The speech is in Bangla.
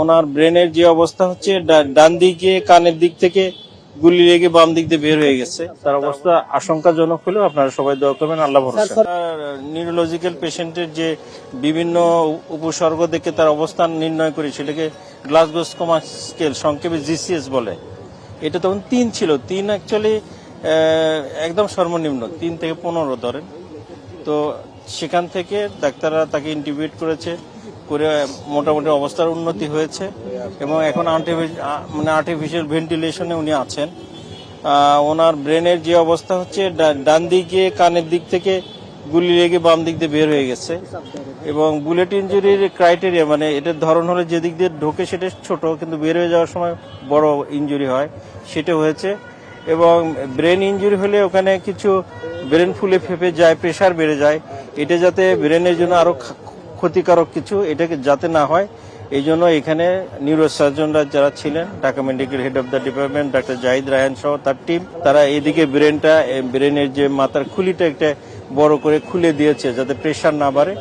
ওনার ব্রেনের যে অবস্থা হচ্ছে ডান দিকে কানের দিক থেকে গুলি লেগে বাম দিক দিয়ে বের হয়ে গেছে। তার অবস্থা আশঙ্কাজনক হলেও আপনারা সবাই দোয়া করবেন আল্লাহ ভরসা। নিউরোলজিক্যাল পেশেন্টের যে বিভিন্ন উপসর্গ দেখে তার অবস্থান নির্ণয় করি সেটাকে গ্লাসগোস কমা স্কেল সংক্ষেপে জিসিএস বলে। এটা তখন তিন ছিল। তিন অ্যাকচুয়ালি একদম সর্বনিম্ন তিন থেকে পনেরো ধরেন। তো সেখান থেকে ডাক্তাররা তাকে ইন্টিভিউট করেছে। করে মোটামুটি অবস্থার উন্নতি হয়েছে এবং এখন মানে আর্টিফিশিয়াল ভেন্টিলেশনে উনি আছেন। ওনার ব্রেনের যে অবস্থা হচ্ছে ডান দিকে, কানের দিক থেকে গুলি লেগে বাম দিক দিয়ে বের হয়ে গেছে এবং বুলেট ইঞ্জুরির ক্রাইটেরিয়া মানে এটার ধরন হলে যেদিক দিয়ে ঢোকে সেটা ছোট, কিন্তু বের হয়ে যাওয়ার সময় বড় ইঞ্জুরি হয়, সেটা হয়েছে। এবং ব্রেন ইঞ্জুরি হলে ওখানে কিছু ব্রেন ফুলে ফেপে যায় প্রেশার বেড়ে যায়। এটা যাতে ব্রেনের জন্য আরও খা- ক্ষতিকারক কিছু, এটাকে যাতে না হয়, এই জন্য এখানে নিউরোসার্জনরা যারা ছিলেন, Dhaka medical head of the department doctor Zahid Raihan সহ তার টিম তারা এদিকে ব্রেনটা ব্রেনের যে মাথার খুলিটা একটা বড় করে খুলে দিয়েছে, যাতে প্রেশার না বাড়ে।